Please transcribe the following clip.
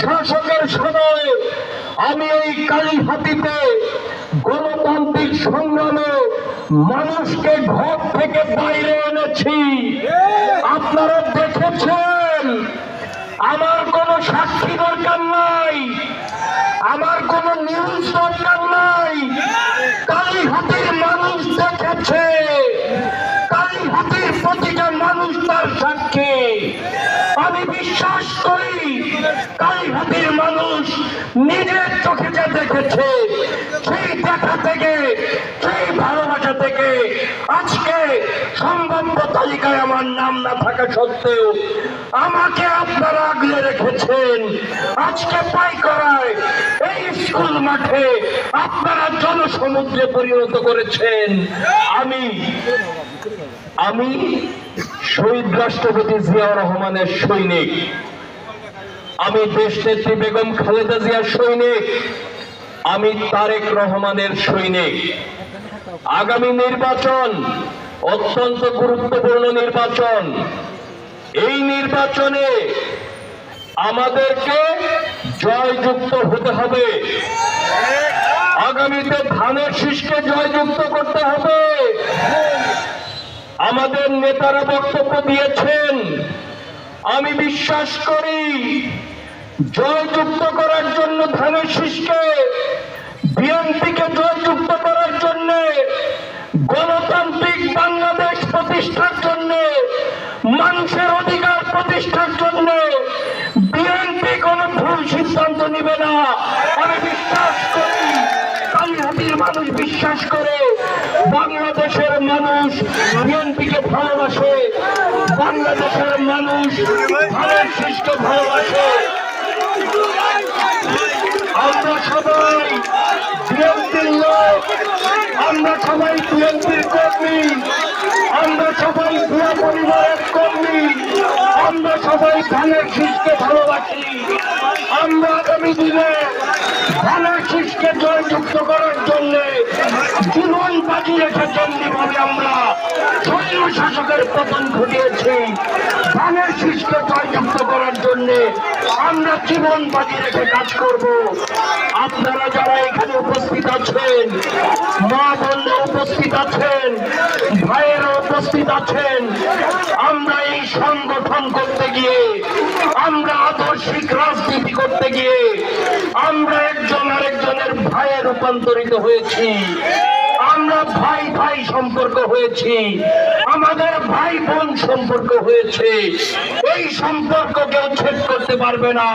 শাসকের সময় আমি এই কালীহাতিতে গণতান্ত্রিক সংগ্রামে মানুষকে ঘর থেকে বাইরে এনেছি। আপনারা দেখেছেন? আমার কোনো সাক্ষী দরকার নাই। আমার কোনো নিউজ দরকার নাই। কালীহাতির মানুষ দেখেছে। কালীহাতির প্রতিটা মানুষ তার সাক্ষী। আমি বিশ্বাস করি কালীহাতির মানুষ নিজের চোখে যা দেখেছে, সেই দেখা থেকে, সেই ভালোবাসা থেকে আজকে সম্ভাব্য তালিকায় আমার নাম না থাকা সত্ত্বেও আমাকে আপনারা আগলে রেখেছেন। আজকে পাই করায় এই স্কুল মাঠে আপনারা জনসমুদ্রে পরিণত করেছেন। আমি আমি শহীদ রাষ্ট্রপতি জিয়াউর রহমানের সৈনিক। আমি দেশ নেত্রী বেগম খালেদা জিয়ার সৈনিক, আমি তারেক রহমানের সৈনিক। আগামী নির্বাচন অত্যন্ত গুরুত্বপূর্ণ নির্বাচন। এই নির্বাচনে আমাদেরকে জয়যুক্ত হতে হবে। আগামীতে ধানের শীষকে জয়যুক্ত করতে হবে। আমাদের নেতারা বক্তব্য দিয়েছেন আমি বিশ্বাস করি, জয়যুক্ত করার জন্য ধানের শীষকে বিএনপিকে জয়যুক্ত করার জন্য, গণতান্ত্রিক বাংলাদেশ প্রতিষ্ঠার জন্য, মানুষের অধিকার প্রতিষ্ঠার জন্য, বিএনপি কোন ভুল সিদ্ধান্ত নিবে না। আমি বিশ্বাস করি। মানুষ বিশ্বাস করে, বাংলাদেশের মানুষ বিএনপিকে ভালোবাসে, বাংলাদেশের মানুষ ভারত শিষ্ট ভালোবাসে। আমরা সবাই বিএনপির লোক, আমরা সবাই বিএনপির কর্মী, আমরা সবাই ভুয়া পরিবারের কর্মী, আমরা সবাই ধানের শীষকে ভালোবাসি। আমরা আগামী দিনে ধানের শীষকে জয়যুক্ত করার জন্য জীবন বাজি রেখে যেমনিভাবে আমরা। শৈল শাসকের পতন ঘটিয়েছি। ধানের শীষকে জয়যুক্ত করার জন্য আমরা জীবন বাজি রেখে কাজ করব। আপনারা যারা এখানে উপস্থিত আছেন, মা বোনরা উপস্থিত আছেন, ভাইয়েরা উপস্থিত আছেন, আমরা এই সংগঠন করতে গিয়ে, আমরা আদর্শিক রাজনীতি করতে গিয়ে, আমরা একজন আরেকজনের ভাইয়ে রূপান্তরিত হয়েছি। আমরা ভাই ভাই সম্পর্ক হয়েছি। আমাদের ভাই বোন সম্পর্ক হয়েছে। এই সম্পর্ক কেউ ছেদ করতে পারবে না।